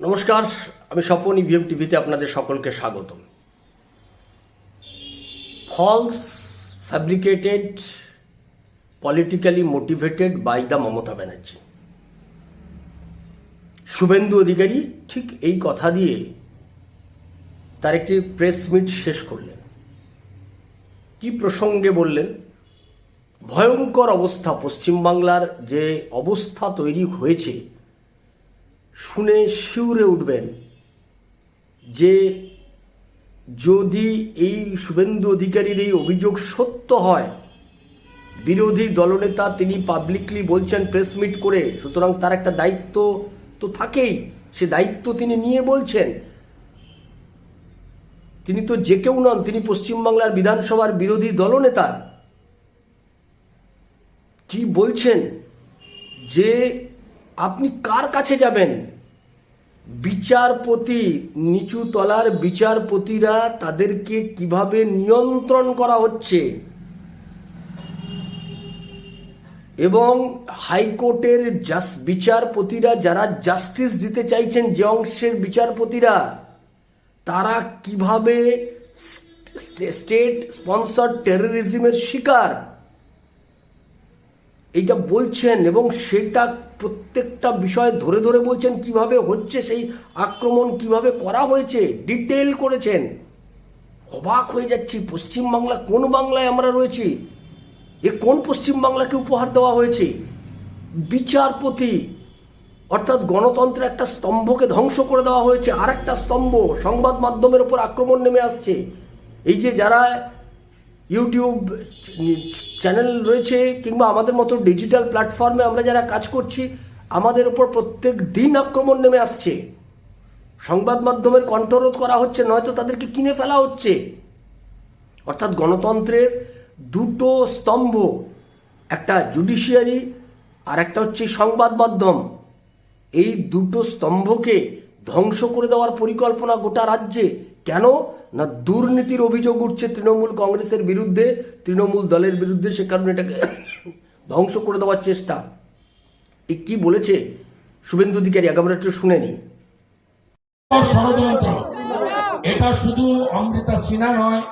নমস্কার, আমি স্বপন ইভিএম টিভিতে আপনাদের সকলকে স্বাগতম। False fabricated politically motivated by the Mamata Banerjee. Suvendu Adhikari ঠিক এই কথা দিয়ে তার একটি প্রেস মিট শেষ করলেন। কি প্রসঙ্গে বললেন? ভয়ঙ্কর অবস্থা পশ্চিমবাংলার যে অবস্থা তৈরি হয়েছে শুনে শিউরে উঠবেন যে যদি এই শুভেন্দু অধিকারীর এই অভিযোগ সত্য হয়, বিরোধী দলনেতা তিনি পাবলিকলি বলছেন প্রেস মিট করে, সুতরাং তার একটা দায়িত্ব তো থাকেই, সে দায়িত্ব তিনি নিয়ে বলছেন। তিনি তো যে কেউ নন, তিনি পশ্চিমবাংলার বিধানসভার বিরোধী দলনেতা। কি বলছেন যে আপনি কার কাছে যাবেন? বিচারপতি নিচু তলার বিচারপতিরা তাদেরকে কীভাবে নিয়ন্ত্রণ করা হচ্ছে? এবং হাইকোর্টের জাস, বিচারপতিরা যারা জাস্টিস দিতে চাইছেন যে অংশের বিচারপতিরা, তারা কীভাবে স্টেট স্পন্সর টেরোরিজমের শিকার? এইটা বলছেন এবং সেটা প্রত্যেকটা বিষয় ধরে ধরে বলছেন কীভাবে হচ্ছে, সেই আক্রমণ কীভাবে করা হয়েছে ডিটেল করেছেন। অবাক হয়ে যাচ্ছি, পশ্চিমবাংলা কোন বাংলায় আমরা রয়েছি? এ কোন পশ্চিমবাংলাকে উপহার দেওয়া হয়েছে? বিচারপতি, অর্থাৎ গণতন্ত্রের একটা স্তম্ভকে ধ্বংস করে দেওয়া হয়েছে আর একটা স্তম্ভ সংবাদ মাধ্যমের উপর আক্রমণ নেমে আসছে। এই যে যারা ইউটিউব চ্যানেল রয়েছে কিংবা আমাদের মতো ডিজিটাল প্ল্যাটফর্মে আমরা যারা কাজ করছি, আমাদের উপর প্রত্যেক দিন আক্রমণ নেমে আসছে। সংবাদ মাধ্যমের কণ্ঠরোধ করা হচ্ছে, নয়তো তাদেরকে কিনে ফেলা হচ্ছে। অর্থাৎ গণতন্ত্রের দুটো স্তম্ভ, একটা জুডিশিয়ারি আর একটা হচ্ছে সংবাদ মাধ্যম। এই দুটো স্তম্ভকে ধ্বংস করে দেওয়ার পরিকল্পনা গোটা রাজ্যে। কেন? না দুর্নীতির অভিযোগ উঠছে তৃণমূল কংগ্রেসের বিরুদ্ধে, তৃণমূল দলের বিরুদ্ধে সে কারণে এটাকে ধ্বংস করে দেওয়ার চেষ্টা। ঠিক কি বলেছে শুভেন্দু অধিকারী? আগে একটু শুনে নিই। ষড়যন্ত্র। এটা শুধু অমৃতা সিনহা নয়,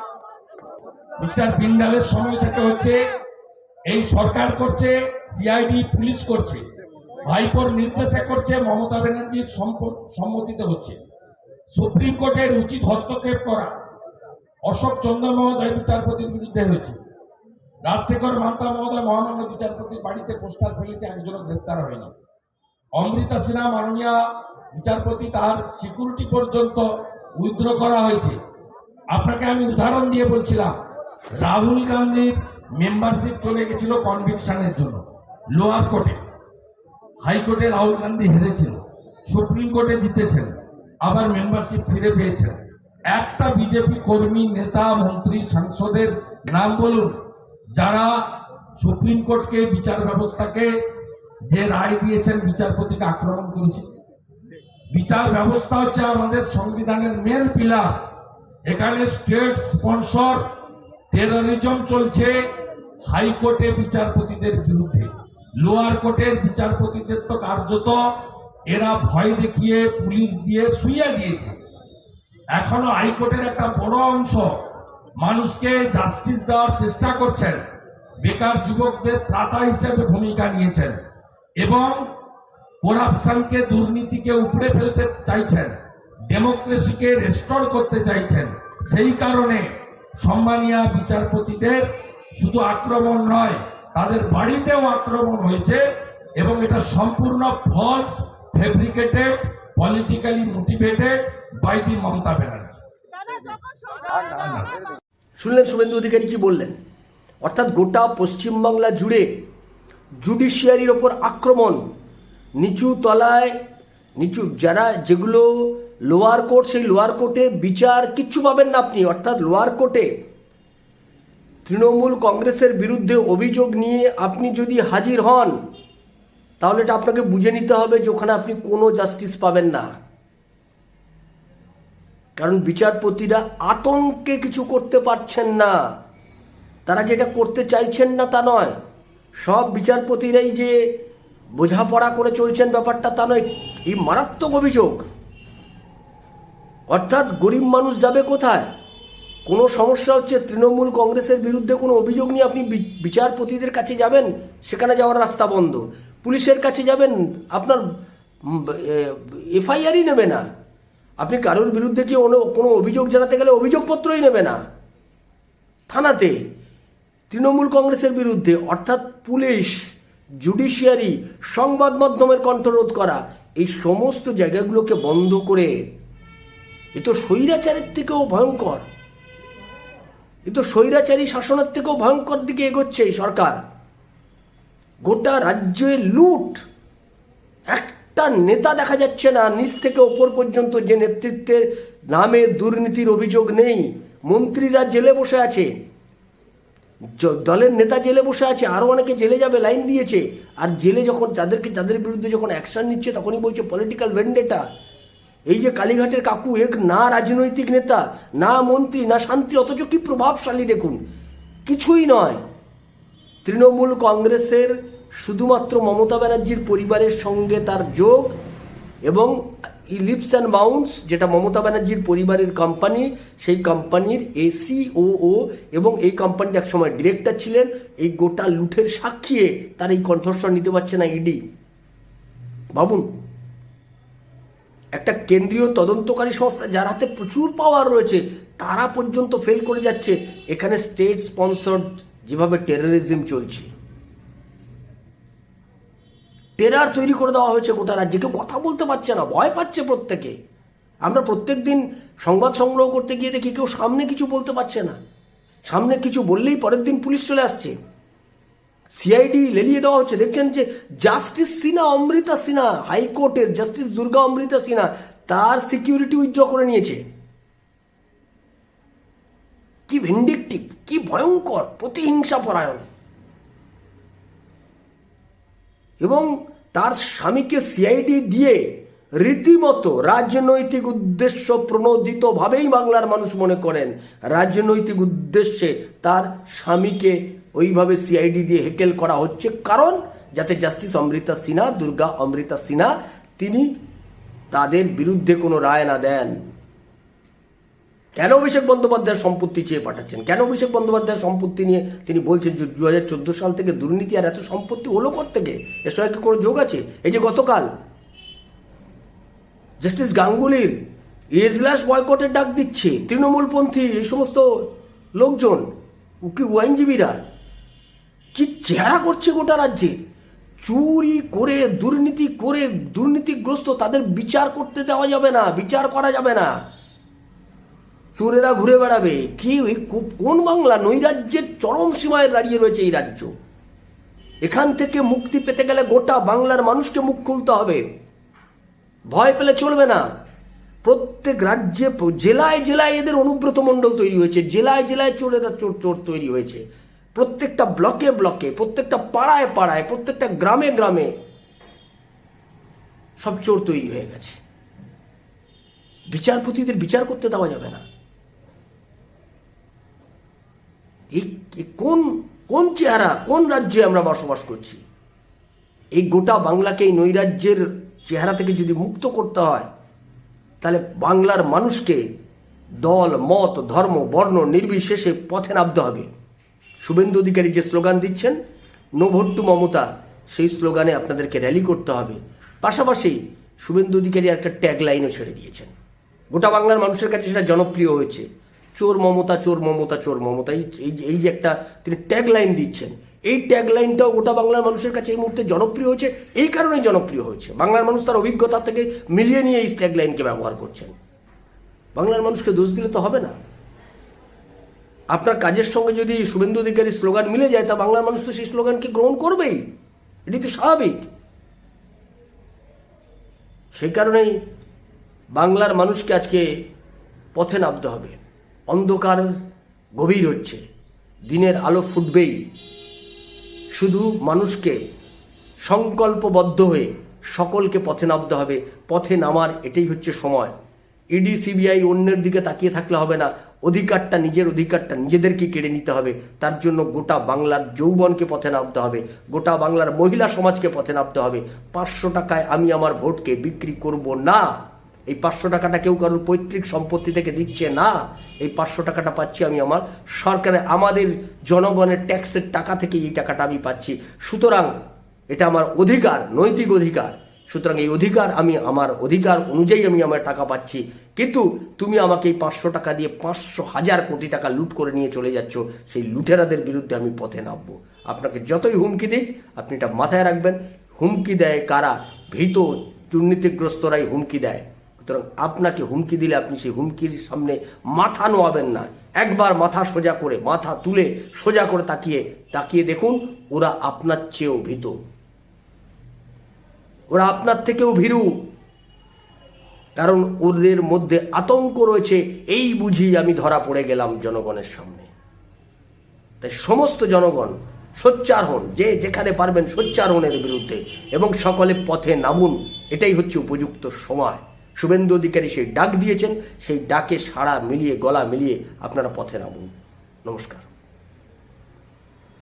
মিস্টার বিন্দালের সময় থেকে হচ্ছে, এই সরকার করছে সিআইডি পুলিশ করছে, ভাইপোর নির্দেশে করছে, মমতা ব্যানার্জির সম্মতিতে হচ্ছে। সুপ্রিম কোর্টের উচিত হস্তক্ষেপ করা। অশোক চন্দ্র মহোদয় বিচারপতির বিরুদ্ধে হয়েছে। রাজশেখর মান্তা মহোদয় মহামান্য বিচারপতির বাড়িতে পোস্টার ফেলেছে, একজনও গ্রেপ্তার হয়নি। অমৃতা সিনহা মাননীয় বিচারপতি তার সিকিউরিটি পর্যন্ত উইথড্র করা হয়েছে। আপনাকে আমি উদাহরণ দিয়ে বলছিলাম, রাহুল গান্ধীর মেম্বারশিপ চলে গেছিল কনভিকশনের জন্য, লোয়ার কোর্টে। হাইকোর্টে রাহুল গান্ধী হেরেছিল, সুপ্রিম কোর্টে জিতেছেন। আবার মেম্বারশিপ ফিরে পেয়েছেন। একটা বিজেপি কর্মী, নেতা, মন্ত্রী, সাংসদের নাম বলুন, যারা সুপ্রিম কোর্টকে, বিচার ব্যবস্থাকে, যে রায় দিয়েছেন, বিচারপতিকে আক্রমণ করেছে। বিচার ব্যবস্থা হচ্ছে আমাদের সংবিধানের মেন পিলার এখানে স্টেট স্পন্সর টেরোরিজম চলছে হাইকোর্টে বিচারপতিদের বিরুদ্ধে। লোয়ার কোর্টের বিচারপতিদের তো কার্যত এরা ভয় দেখিয়ে পুলিশ দিয়ে শুইয়ে দিয়েছে। এখনও হাইকোর্টের একটা বড় অংশ মানুষকে জাস্টিস দেওয়ার চেষ্টা করছেন। বেকার যুবকদের ত্রাতা হিসেবে ভূমিকা নিয়েছেন এবং করাপশনকে দুর্নীতিকে উপড়ে ফেলতে চাইছেন ডেমোক্রেসিকে রেস্টোর করতে চাইছেন। সেই কারণে সম্মানীয় বিচারপতিদের শুধু আক্রমণ নয়, তাদের বাড়িতেও আক্রমণ হয়েছে এবং এটা সম্পূর্ণ false fabricated politically motivated by the Mamata Banerjee শুনলেন শুভেন্দু অধিকারী কি বললেন? অর্থাৎ গোটা পশ্চিমবাংলা জুড়ে জুডিশিয়ারির ওপর আক্রমণ নিচু তলায় নিচু যারা যেগুলো লোয়ার কোর্ট সেই লোয়ার কোর্টে বিচার কিচ্ছু পাবেন না আপনি। অর্থাৎ লোয়ার কোর্টে তৃণমূল কংগ্রেসের বিরুদ্ধে অভিযোগ নিয়ে আপনি যদি হাজির হন তাহলে এটা আপনাকে বুঝে নিতে হবে যে ওখানে আপনি কোনো জাস্টিস পাবেন না। কারণ বিচারপতিরা আতঙ্কে কিছু করতে পারছেন না। তারা যেটা করতে চাইছেন না তা নয়। সব বিচারপতিরাই যে বোঝাপড়া করে চলছেন ব্যাপারটা তা নয় এই মারাত্মক অভিযোগ। অর্থাৎ গরিব মানুষ যাবে কোথায়? কোনো সমস্যা হচ্ছে তৃণমূল কংগ্রেসের বিরুদ্ধে কোনো অভিযোগ নিয়ে আপনি বিচারপতিদের কাছে যাবেন? সেখানে যাওয়ার রাস্তা বন্ধ। পুলিশের কাছে যাবেন, আপনার এফআইআরই নেবে না। আপনি কারোর বিরুদ্ধে কি কোনো- অভিযোগ জানাতে গেলে অভিযোগপত্রই নেবে না। থানাতে। তৃণমূল কংগ্রেসের বিরুদ্ধে, অর্থাৎ পুলিশ, জুডিশিয়ারি, সংবাদ মাধ্যমের কণ্ঠরোধ করা, এই সমস্ত জায়গাগুলোকে বন্ধ করে। এ তো স্বৈরাচারের থেকেও ভয়ঙ্কর। এ তো স্বৈরাচারী শাসনের থেকেও ভয়ঙ্কর দিকে এগোচ্ছে এই সরকার। গোটা রাজ্যে লুট। একটা নেতা দেখা যাচ্ছে না, নিচ থেকে ওপর পর্যন্ত যে নেতৃত্বের নামে দুর্নীতির অভিযোগ নেই। মন্ত্রীরা জেলে বসে আছে। দলের নেতা জেলে বসে আছে আরও অনেকে জেলে যাবে, লাইন দিয়েছে। আর জেলে যখন যাদেরকে, যাদের বিরুদ্ধে যখন অ্যাকশন নিচ্ছে, তখনই বলছে পলিটিক্যাল ভেন্ডেটা এই যে কালীঘাটের কাকু, এক না রাজনৈতিক নেতা, না মন্ত্রী, না শান্তি, অথচ কি প্রভাবশালী দেখুন। কিছুই নয়। তৃণমূল কংগ্রেসের শুধুমাত্র মমতা ব্যানার্জির পরিবারের সঙ্গে তার যোগ এবং লিপস অ্যান্ড বাউন্স যেটা মমতা ব্যানার্জির পরিবারের কোম্পানি সেই কোম্পানির এসি ও ও এবং এই কোম্পানির একসময় ডিরেক্টর ছিলেন। এই গোটা লুঠের সাক্ষীয়ে তার এই কণ্ঠস্বর নিতে পারছে না ইডি ভাবুন একটা কেন্দ্রীয় তদন্তকারী সংস্থা যার হাতে প্রচুর পাওয়ার রয়েছে, তারা পর্যন্ত ফেল করে যাচ্ছে। এখানে স্টেট স্পন্সর্ড যেভাবে টেরোরিজম চলছে। টেরার তৈরি করে দেওয়া হয়েছে গোটা রাজ্যে। কেউ কথা বলতে পারছে না, ভয় পাচ্ছে প্রত্যেকে। আমরা প্রত্যেক দিন সংবাদ সংগ্রহ করতে গিয়ে দেখি কেউ সামনে কিছু বলতে পারছে না। সামনে কিছু বললেই পরের দিন পুলিশ চলে আসছে। সিআইডি লেলিয়ে দেওয়া হচ্ছে। দেখছেন যে জাস্টিস সিনহা, অমৃতা সিনহা হাইকোর্টের জাস্টিস দুর্গা অমৃতা সিনহা তার সিকিউরিটি উইথড্র করে নিয়েছে। কি ভেন্ডিকটিভ কি ভয়ঙ্কর প্রতিহিংসা পরায়ণ। এবং তার স্বামীকে সিআইডি দিয়ে রীতিমতো রাজনৈতিক উদ্দেশ্য প্রণোদিতভাবেই বাংলার মানুষ মনে করেন। রাজনৈতিক উদ্দেশ্যে তার স্বামীকে ওইভাবে সিআইডি দিয়ে হেকেল করা হচ্ছে কারণ, যাতে জাস্টিস অমৃতা সিনহা, দুর্গা অমৃতা সিনহা, তিনি তাদের বিরুদ্ধে কোনো রায় না দেন। কেন অভিষেক বন্দ্যোপাধ্যায়ের সম্পত্তি চেয়ে পাঠাচ্ছেন? কেন অভিষেক বন্দ্যোপাধ্যায়ের সম্পত্তি নিয়ে তিনি বলছেন যে দু হাজার চোদ্দ সাল থেকে দুর্নীতি আর এত সম্পত্তি হলো থেকে এর সঙ্গে কি কোনো যোগ আছে? এই যে গতকাল জাস্টিস গাঙ্গুলির এজলাস বয়কটের ডাক দিচ্ছে তৃণমূলপন্থী, এই সমস্ত লোকজন উকি আইনজীবীরা? কি চেহারা করছে গোটা রাজ্যে? চুরি করে, দুর্নীতি করে, দুর্নীতিগ্রস্ত, তাদের বিচার করতে দেওয়া যাবে না, বিচার করা যাবে না। চোরেরা ঘুরে বেড়াবে। কি কোন বাংলা? নৈরাজ্যের চরম সীমায় দাঁড়িয়ে রয়েছে এই রাজ্য। এখান থেকে মুক্তি পেতে গেলে গোটা বাংলার মানুষকে মুখ খুলতে হবে। ভয় পেলে চলবে না। প্রত্যেক রাজ্যে জেলায় জেলায় এদের অনুব্রত মণ্ডল তৈরি হয়েছে। জেলায় জেলায় চোরেরা চোর চোর তৈরি হয়েছে। প্রত্যেকটা ব্লকে ব্লকে, প্রত্যেকটা পাড়ায় পাড়ায়, প্রত্যেকটা গ্রামে গ্রামে সব চোর তৈরি হয়ে গেছে। বিচারপতিদের বিচার করতে দেওয়া যাবে না। এই কোন কোন চেহারা, কোন রাজ্যে আমরা বসবাস করছি? এই গোটা বাংলাকে এই নৈরাজ্যের চেহারা থেকে যদি মুক্ত করতে হয়, তাহলে বাংলার মানুষকে দল, মত, ধর্ম, বর্ণ নির্বিশেষে পথে নামতে হবে। শুভেন্দু অধিকারী যে স্লোগান দিচ্ছেন নো ভোট টু মমতা, সেই স্লোগানে আপনাদেরকে র্যালি করতে হবে। পাশাপাশি শুভেন্দু অধিকারী একটা ট্যাগ লাইনও ছেড়ে দিয়েছেন। গোটা বাংলার মানুষের কাছে সেটা জনপ্রিয় হয়েছে। চোর মমতা চোর মমতা চোর মমতা, এই এই- যে একটা তিনি ট্যাগ লাইন দিচ্ছেন। এই ট্যাগ লাইনটাও গোটা বাংলার মানুষের কাছে এই মুহূর্তে জনপ্রিয় হয়েছে, এই কারণেই জনপ্রিয় হয়েছে। বাংলার মানুষ তার অভিজ্ঞতা থেকে মিলিয়ে নিয়ে এই ট্যাগ লাইনকে ব্যবহার করছেন। বাংলার মানুষকে দোষ দিলে তো হবে না। আপনার কাজের সঙ্গে যদি শুভেন্দু অধিকারীর স্লোগান মিলে যায়, তা বাংলার মানুষ তো সেই স্লোগানকে গ্রহণ করবেই। এটি তো স্বাভাবিক। সেই কারণেই বাংলার মানুষকে আজকে পথে নামতে হবে। অন্ধকার গভীর হচ্ছে। দিনের আলো ফুটবেই। শুধু মানুষকে সংকল্পবদ্ধ হয়ে সকলকে পথে নামতে হবে। পথে নামার এটাই হচ্ছে সময়। ইডি, সিবিআই অন্যের দিকে তাকিয়ে থাকলে হবে না। অধিকারটা নিজের, অধিকারটা নিজেদেরকে কেড়ে নিতে হবে। তার জন্য গোটা বাংলার যৌবনকে পথে নামতে হবে। গোটা বাংলার মহিলা সমাজকে পথে নামতে হবে। পাঁচশো টাকায় আমি আমার ভোটকে বিক্রি করব না। এই পাঁচশো টাকাটা কেউ কারোর পৈতৃক সম্পত্তি থেকে দিচ্ছে না, এই পাঁচশো টাকাটা পাচ্ছি আমি আমার সরকারে আমাদের জনগণের ট্যাক্সের টাকা থেকে এই টাকাটা আমি পাচ্ছি। সুতরাং এটা আমার অধিকার, নৈতিক অধিকার। সুতরাং এই অধিকার আমি, আমার অধিকার অনুযায়ী আমি আমার টাকা পাচ্ছি। কিন্তু তুমি আমাকে এই পাঁচশো টাকা দিয়ে পাঁচশো হাজার কোটি টাকা লুট করে নিয়ে চলে যাচ্ছ, সেই লুটেরাদের বিরুদ্ধে আমি পথে নামবো। আপনাকে যতই হুমকি দিক, আপনি এটা মাথায় রাখবেন। হুমকি দেয় কারা? ভীত দুর্নীতিগ্রস্তরাই হুমকি দেয়। সুতরাং আপনাকে হুমকি দিলে আপনি সেই হুমকির সামনে মাথা নোয়াবেন না। একবার মাথা সোজা করে, মাথা তুলে সোজা করে তাকিয়ে তাকিয়ে দেখুন, ওরা আপনার চেয়েও ভীত। ওরা আপনার থেকেও ভীরু। কারণ ওদের মধ্যে আতঙ্ক রয়েছে, এই বুঝি আমি ধরা পড়ে গেলাম জনগণের সামনে। তাই সমস্ত জনগণ সোচ্চার হন, যে যেখানে পারবেন সোচ্চার হন এর বিরুদ্ধে, এবং সকলে পথে নামুন, এটাই হচ্ছে উপযুক্ত সময়। শুভেন্দু অধিকারী সেই ডাক দিয়েছেন, সেই ডাকে সাড়া মিলিয়ে, গলা মিলিয়ে আপনারা পথে নামুন। নমস্কার।